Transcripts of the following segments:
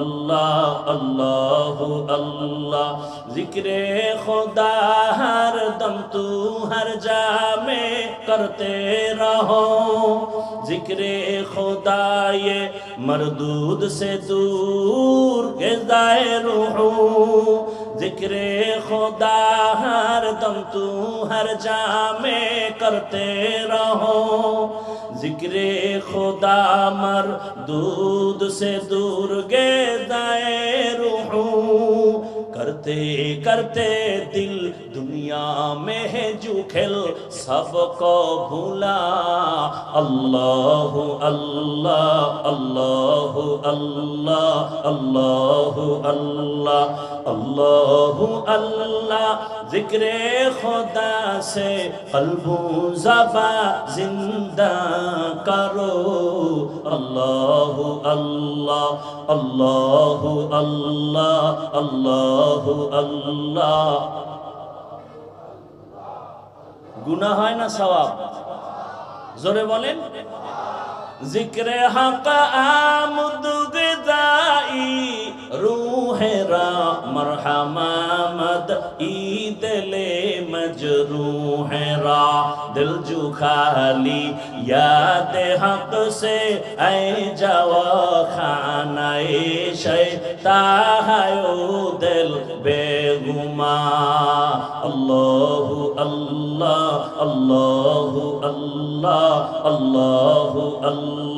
اللہ اللہ اللہ۔ ذکر خدا ہر دم تو ہر جا میں کرتے رہو۔ ذکر خدا یہ مردود سے دور کے ضائع ہوں۔ ذکر خدا ہر دم تو ہر جا میں کرتے رہو۔ ذکر خدا مر دودھ سے دور گے دائیں روحوں۔ کرتے کرتے دل दुनिया में है जो खेल सबको भूला अल्लाह अल्लाह अल्लाह अल्लाह अल्लाह अल्लाह अल्लाह अल्लाह जिक्र खुदा से कल्बू जबा जिंदा करो अल्लाह अल्लाह अल्लाह अल्लाह अल्लाह अल्लाह গুনা হয় না সবাব জোরে বলেন। জিক্রে হাকা আমুদ দাই রুহে রা মারহামা ই مجروح را، دل جو خالی، یاد حق سے، اے جوا خان اے شیطا ہیو دل بے گما اللہ اللہ اللہ اللہ اللہ اللہ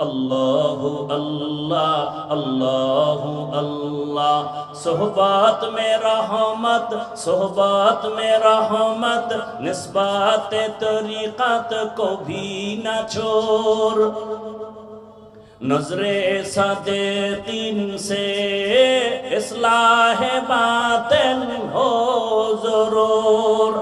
اللہ اللہ اللہ اللہ صحبات میں رحمت صحبات میں رحمت نسبات طریقت کو بھی نہ چھوڑ نظر صدقین سے اصلاح باطن ہو ضرور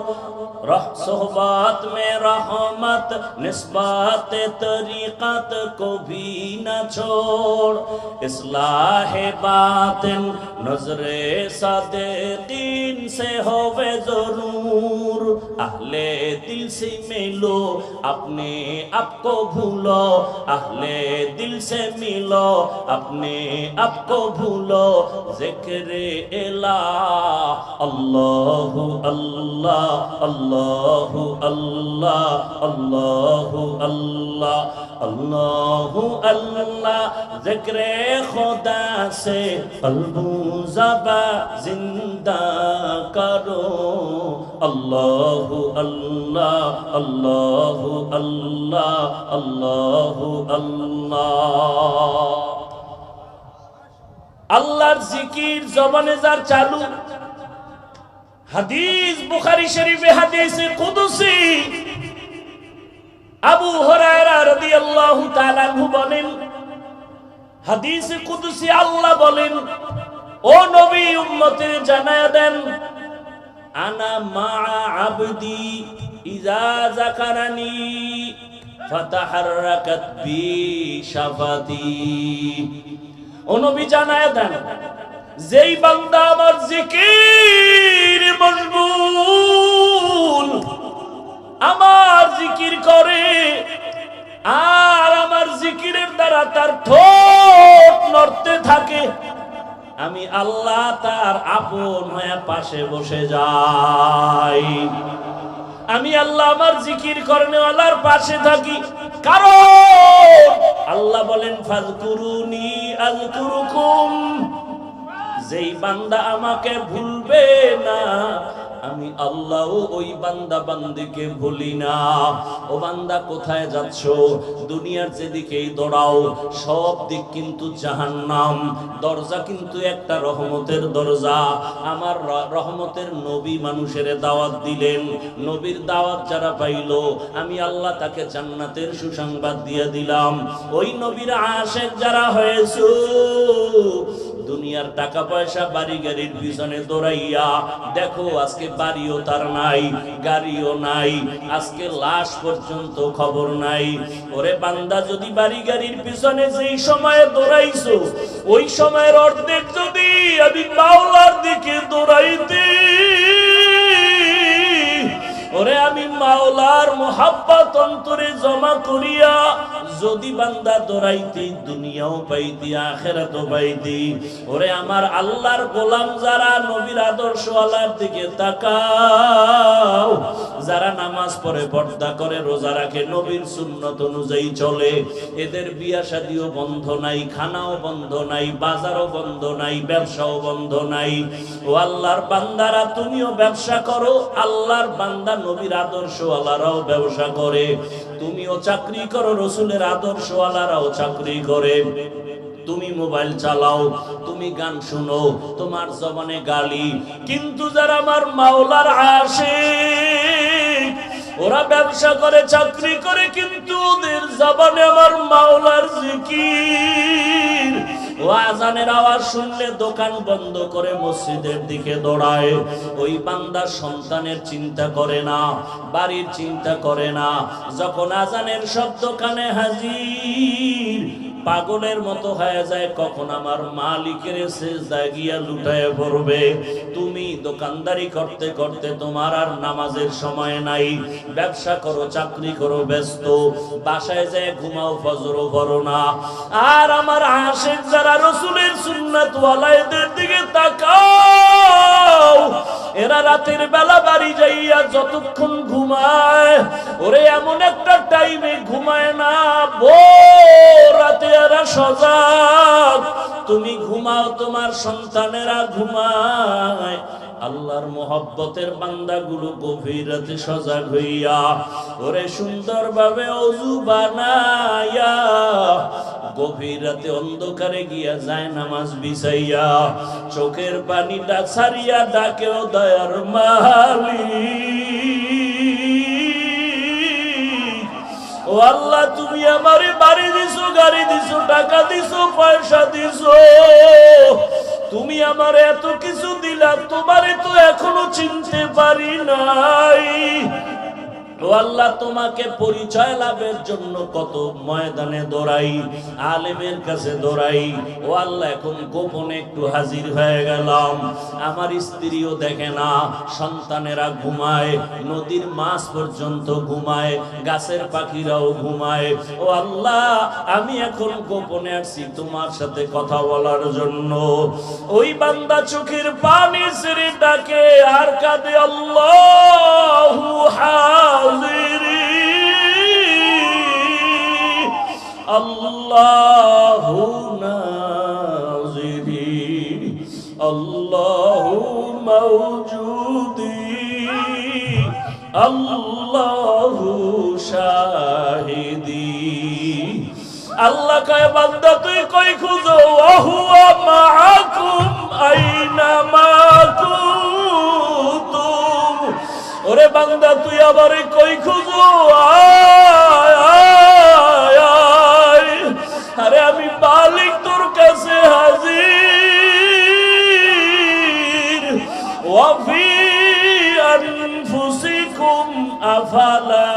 صحبات میں رحمت، نسبات طریقت کو بھی نہ چھوڑ۔ اصلاح باطن، نظر صدقین سے ہوئے ضرور۔ اہل دل سے ملو اپنے آپ کو بھولو اہل دل سے ملو اپنے آپ کو بھولو ذکر الہ اللہ اللہ اللہ اللہ اللہ اللہ আল্লাহ আল্লাহ আল্লাহ, জিক্রে খোদা সে কলবু জাবা জিন্দা করো। আল্লাহ আল্লাহ আল্লাহ আল্লাহ আল্লাহ আল্লাহ। আল্লাহর জিকির জবানে যার চালু। হাদিস বুখারি শরীফে হাদিস কুদুসি। আবু হুরায়রা রাদিয়াল্লাহু তাআলা বলেন, হাদিসে কুদসি আল্লাহ বলেন, ও নবী, উম্মতের জানায়া দেন, আনা মা আবদি ইজা যাকারানি, ফাতাহাররাকাত বি শাফাতি। ও নবী, জানায়া দেন, যেই বান্দা আমার জিকির মশগুল আমার জিকির করে, আর আমার জিকিরের দ্বারা তার ঠোঁট নড়তে থাকে। আমি আল্লাহ তার আপন হয়ে পাশে বসে যাই। আমি আল্লাহ আমার জিকির করনেওয়ালার পাশে থাকি। কারণ আল্লাহ বলেন ফাজকুরুনি আজকুরুকুম যেই বান্দা আমাকে ভুলবে আমি আল্লাহ ওই বান্দা বান্দিকে ভুলি না। ও বান্দা, কোথায় যাচ্ছ? দুনিয়ার যেদিকেই দৌড়াও, সব দিক কিন্তু জাহান্নাম। দরজা কিন্তু একটা রহমতের দরজা। আমার রহমতের নবী মানুষের দাওয়াত দিলেন। নবীর দাওয়াত যারা পাইল, আমি আল্লাহ তাকে জান্নাতের সুসংবাদ দিয়ে দিলাম। ওই নবীর আশেক যারা হয়েছে দুনিয়ার টাকা পয়সা বাড়ি গাড়ির পিছনে দৌড়াইয়া, দেখো, আজকে বাড়িও তার নাই, গাড়িও নাই, আজকে লাশ পর্যন্ত খবর নাই। ওরে বান্দা, যদি বাড়ি গাড়ির পিছনে যেই সময়ে দৌড়াইছো, ওই সময়ের অর্ধেক যদি আমি মাওলার দিকে দৌড়াইতে ওরে আমি মাওলার মোহাব্বত অন্তরে জমা করিয়া যদি বান্দা দৌড়াইতি, দুনিয়াও পাইতি, আখেরাতও পাইতি, ওরে আমার আল্লাহর গোলাম যারা নবীর আদর্শ আল্লাহর দিকে তাকাও, যারা নামাজ পড়ে, পর্দা করে, রোজা রাখে, নবীর সুন্নত অনুযায়ী চলে, এদের বিয়া শাদিও বন্ধ নাই, খানাও বন্ধ নাই, বাজারও বন্ধ নাই, ব্যবসাও বন্ধ নাই। ও আল্লাহর বান্দারা, তুমিও ব্যবসা করো, আল্লাহর বান্দা নবীর আদর্শ আল্লাহরাও ব্যবসা করে, তুমিও চাকরি করো, রসুলের আদর্শ আল্লাহরাও চাকরি করে। তুমি মোবাইল চালাও, তুমি গান শুনো, তোমার জবানে গালি। কিন্তু যারা আমার মাওলার আসে ওরা ব্যবসা করে, চাকরি করে, কিন্তু ওদের জবানে আমার মাওলার জিকির। ও আজানের আওয়াজ শুনলে দোকান বন্ধ করে মসজিদের দিকে দৌড়ায়। ওই বান্দার সন্তানের চিন্তা করে না, বাড়ির চিন্তা করে না। যখন আজানের শব্দ কানে হাজির পাগলের মতো হয়ে যায়, কখন আমার মালিকের সেজদায় গিয়া লুটায় পড়বে। তুমি দোকানদারি করতে করতে তোমার আর নামাজের সময় নাই। ব্যবসা করো, চাকরি করো, ব্যস্ত। বাসায় যায় ঘুমাও, ফজরও করো না। আর আমার আশেক যারা রসুলের সুন্নাত ওয়ালাইদের দিকে তাকাও এরা রাতের বেলা বাড়ি যাইয়া যতক্ষণ ঘুমায়, ওরে এমন একটা টাইমে ঘুমায় না। বো রাতে এরা সজাগ। তুমি ঘুমাও, তোমার সন্তানেরা ঘুমায়। আল্লাহর মোহব্বতের বান্দাগুলো গভীর রাতে সজাগ হইয়া, ওরে সুন্দরভাবে অজু বানাইয়া গভীর রাতে অন্ধকারে গিয়া যায় নামাজ বিছাইয়া, চোখের পানিটা ছাড়িয়া ডাকেও, দয়ার মালিক। আল্লাহ, তুমি আমারে বাড়ি দিছো, গাড়ি দিছো, টাকা দিছো, পয়সা দিছো। তুমি আমার এত কিছু দিলা, তোমারে তো এখনও চিনতে পারি নাই। ও আল্লাহ, তোমাকে পরিচয় লাভের জন্য কত ময়দানে দৌড়াই, আলেমের কাছে দৌড়াই। ও আল্লাহ, এখন গোপনে একটু হাজির হয়ে গেলাম। আমার স্ত্রীও দেখে না, সন্তানেরা ঘুমায়, নদীর মাছ পর্যন্ত ঘুমায়, গাছের পাখিরাও ঘুমায়। ও আল্লাহ, আমি এখন গোপনে আসছি তোমার সাথে কথা বলার জন্য। ওই বান্দা চোখের পানি সেরে ডাকে, আর কাঁদে, আল্লাহ আল্লাহ নাজিরি আল্লাহ মৌজুদি, আল্লাহ শাহিদি আল্লাহ কয় বান্দা তুই কই খুঁজো? ওহুয়া মাআকুম আইনা মা কুনতুম ওরে বান্দা, তুই আবার কই খুঁজো? আরে আমি মালিক তোর কাছে আনফুসিকুম, আফালা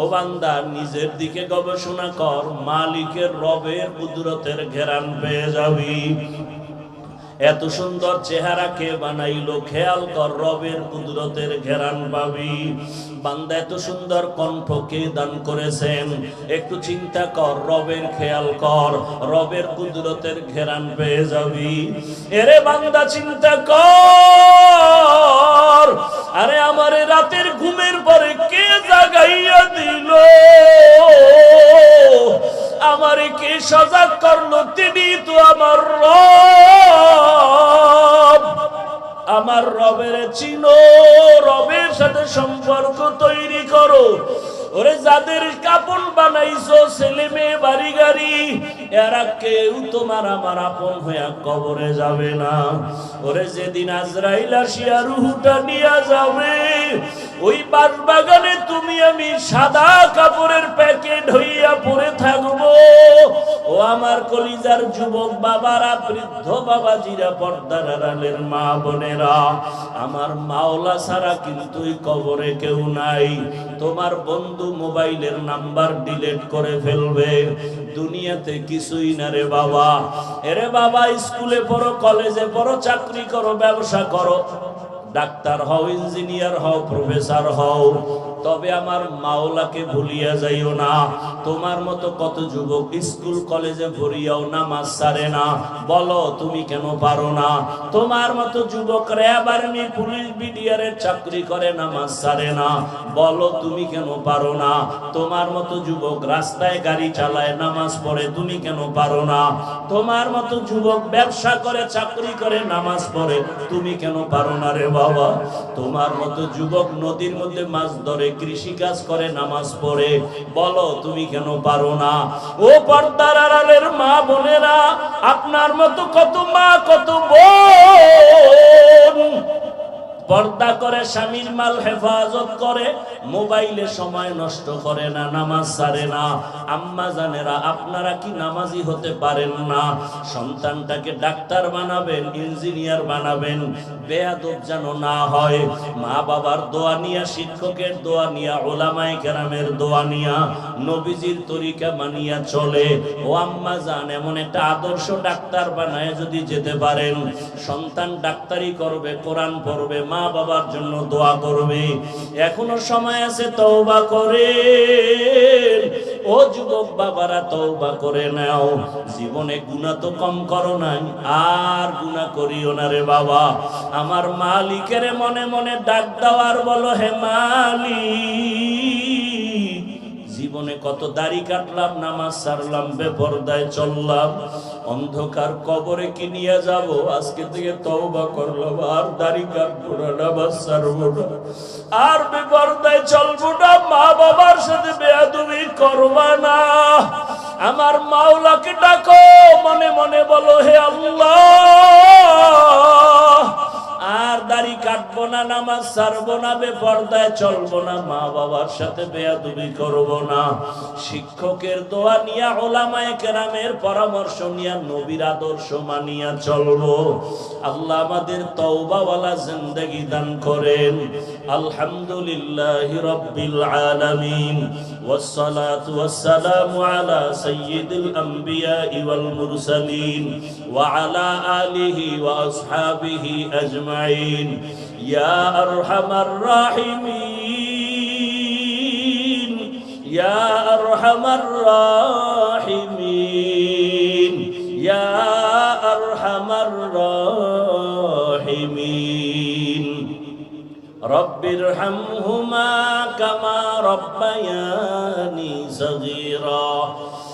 ও নিজের দিকে গবেষণা কর, মালিকের রবের কুদরতের ঘেরান পেয়ে যাবি। এত সুন্দর চেহারা কে বানাইলো? খেয়াল কর রবের কুদরতের ঘেরান পাবি বান্দা এত সুন্দর কণ্ঠ কে দান করেছেন? একটু চিন্তা কর, রবের খেয়াল কর, রবের কুদরতের ঘেরান পেয়ে যাবি। এরে বান্দা, চিন্তা কর। আরে আমারে রাতের ঘুমের পরে কে জাগাইয়া দিল? আমারে কে সজাগ করল তিনি তো আমার আমার রবের চিনো রবের সাথে সম্পর্ক তৈরি করো। ওরে যাদের কাপড় বানাইছো ছেলে মেয়ে বাড়ি গাড়ি এরা কেউ তোমার আমার আপন হইয়া কবরে যাবে না। ওরে যেদিন আজরাইল আসিয়া রুহুটা নিয়ে যাবে, ওই বাগানে তুমি আমি সাদা কাপড়ের প্যাকেট হইয়া পড়ে থাকব। ও আমার কলিজার যুবক বাবারা, বৃদ্ধ বাবাজিরা, পর্দার আড়ালের মা বোনেরা, আমার মাওলা ছাড়া কিন্তু কবরে কেউ নাই। তোমার বন্ধু মোবাইলের নাম্বার ডিলেট করে ফেলবে। দুনিয়াতে কিছুই না রে বাবা। এরে বাবা, স্কুলে পড়ো, কলেজে পড়ো, চাকরি করো, ব্যবসা করো। ডাক্তার হও, ইঞ্জিনিয়ার হও, প্রফেসর হও। তবে আমার মাওলাকে ভুলিয়া যাইও না। তোমার মতো কত যুবক স্কুল, কলেজে ভরিয়াও নামাজ সারে না। বলো, তুমি কেন পারো না? তোমার মতো যুবক র্যাব পুলিশ বিডিআরের চাকরি করে, নামাজ সারে না। বলো, তুমি কেন পারো না? তোমার মতো যুবক রাস্তায় গাড়ি চালায়, নামাজ পড়ে, তুমি কেন পারো না? তোমার মতো যুবক ব্যবসা করে, চাকরি করে, নামাজ পড়ে, তুমি কেন পারো না রে বাবা? তোমার মতো যুবক নদীর মধ্যে মাছ ধরে কৃষি কাজ করে, নামাজ পড়ে। বলো, তুমি কেন পারো না? ও পর্দার আড়ালের মা বোনেরা, আপনার মতো কত মা, কত বোন। পর্দা করে, স্বামীর মাল হেফাজত করে, মোবাইলে সময় নষ্ট করে না, নামাজ সারে না। আম্মা জানেরা, আপনারা কি নামাজি হতে পারেন না? সন্তানটাকে ডাক্তার বানাবেন, ইঞ্জিনিয়ার বানাবেন, বেয়াদব যেন না হয়। মা বাবার দোয়া নিয়া, শিক্ষকের দোয়া নিয়া ওলামাই কেরামের দোয়া নিয়া, নবীজির তরিকা মানিয়া চলে। ও আম্মা জান, এমন একটা আদর্শ ডাক্তার বানায় যদি যেতে পারেন। সন্তান ডাক্তারি করবে, কোরআন পড়বে মা বাবার জন্য দোয়া করবে। এখনও সময় আছে তওবা করে। ও যুবক বাবারা, তওবা করে নাও। জীবনে গুণা তো কম করো নাই, আর গুণা করিও না রে বাবা। আমার মালিকের মনে মনে ডাক দেওয়ার বলো, হে মালিক, জীবনে কত দাড়ি কাটলাম, নামাজ সারলাম, বেপরদায় চললাম অন্ধকার কবরে কি নিয়ে যাব? আজকে থেকে তওবা করলাম, আর দাড়ি কাটবো না, নামাজ সারবো না। আর বেপরদায় চলবো না মা বাবার সাথে বেয়াদবি করবা না। আমার মাওলাকে ডাকো, মনে মনে বলো, হে আল্লাহ। আর দাড়ি কাটবো না নামাজ ছাড়বো না বেপর্দায় চলবো না মা বাবার সাথে বেয়াদুবি করবো না শিক্ষকের দোয়া নিয়া ওলামায়ে কেরামের পরামর্শ নিয়া নবীর আদর্শ মানিয়া চলবো আল্লাহ আমাদের তওবাওয়ালা জিন্দেগি দান করেন আলহামদুলিল্লাহ রব্বিল আলামিন والصلاة والسلام على سيد الأنبياء والمرسلين وعلى آله وأصحابه أجمعين ইয়া আরহামার রাহিমিন ইয়া আরহামার রাহিমিন ইয়া আরহামার রাহিমিন। রব্বির হামহুমা কামা রব্বায়ানি সগীরা।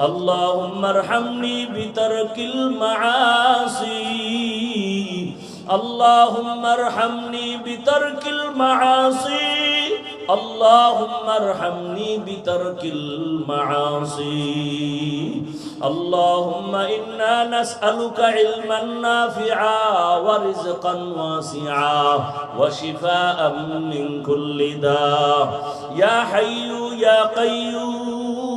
اللهم ارحمني بترك المعاصي. اللهم ارحمني بترك المعاصي. اللهم ارحمني بترك المعاصي. اللهم إنا نسألك علما نافعا ورزقا واسعا وشفاء من كل داء. يا حي يا قيوم.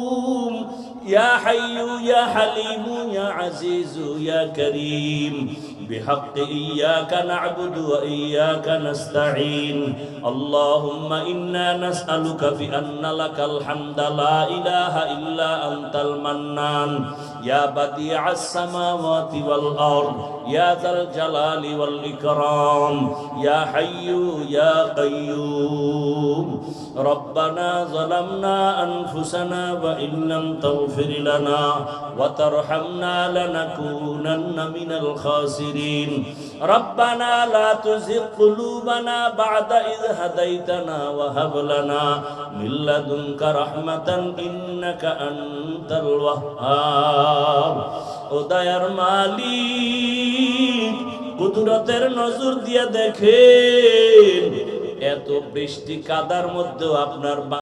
يا حي يا حليم يا عزيز يا كريم بحق إياك نعبد وإياك نستعين اللهم إنا نسألك بأن لك الحمد لا إله إلا أنت المنان يا بديع السماوات والأرض يا ذا الجلال والإكرام يا حي يا قيوم ربنا ظلمنا أنفسنا وإن لم تغفر لنا وترحمنا لنكونن من الخاسرين ربنا لا تزغ قلوبنا بعد إذ هديتنا وهب لنا من لدنك رحمة إنك أنت الوهاب উদয়ার মালিক কুদরতের নজর দিয়ে দেখেন এত বৃষ্টি কাদার মধ্যেও আপনার